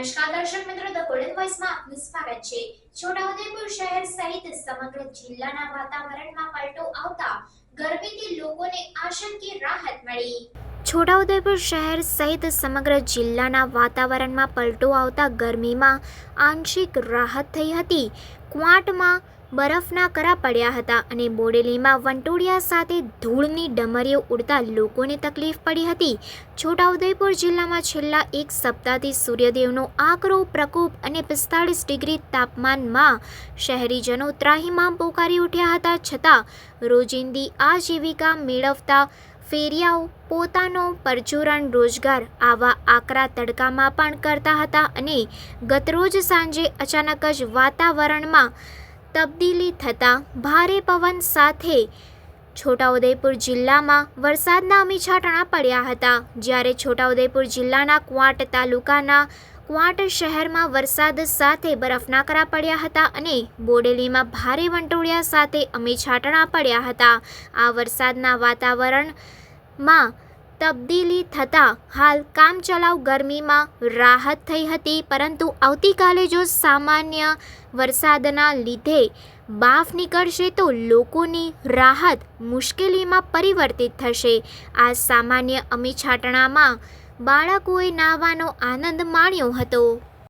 નમસ્કાર દર્શક મિત્રો ધ ગોલ્ડન વોઇસમાં આપનું સ્વાગત છે. છોટાઉદેપુર શહેર સહિત સમગ્ર જિલ્લાના વાતાવરણમાં પલટો આવતા ગરમીથી લોકોને આશંકી રાહત મળી. છોટાઉદેપુર શહેર સહિત સમગ્ર જિલ્લાના વાતાવરણમાં પલટો આવતા ગરમીમાં આંશિક રાહત થઈ હતી. ક્વાંટમાં બરફના કરા પડ્યા હતા અને બોડેલીમાં વંટોળિયા સાથે ધૂળની ડમરીઓ ઉડતા લોકોને તકલીફ પડી હતી. છોટાઉદેપુર જિલ્લામાં છેલ્લા એક સપ્તાહથી સૂર્યદેવનો આકરો, પ્રકોપ અને પિસ્તાળીસ ડિગ્રી તાપમાનમાં શહેરીજનો ત્રાહીમામ પોકારી ઉઠ્યા હતા છતાં રોજિંદી આજીવિકા મેળવતા ફેરિયાઓ પોતાનો પરચુરણ રોજગાર આવા આકરા તડકામાં પણ કરતા હતા અને ગતરોજ સાંજે અચાનક જ વાતાવરણમાં તબદીલી થતાં ભારે પવન સાથે છોટાઉદેપુર જિલ્લામાં વરસાદના અમીછાટણા પડ્યા હતા. જ્યારે છોટાઉદેપુર જિલ્લાના ક્વાંટ તાલુકાના ક્વાંટ શહેરમાં વરસાદ સાથે બરફના કરા પડ્યા હતા અને બોડેલીમાં ભારે વંટોળિયા સાથે અમીછાટણા પડ્યા હતા. આ વરસાદના વાતાવરણમાં તબદીલી થતાં હાલ કામચલાઉ ગરમીમાં રાહત થઈ હતી, પરંતુ આવતીકાલે જો સામાન્ય વરસાદના લીધે બાફ નીકળશે તો લોકોની રાહત મુશ્કેલીમાં પરિવર્તિત થશે. આ સામાન્ય અમી છાટણામાં બાળકોએ નાહવાનો આનંદ માણ્યો હતો.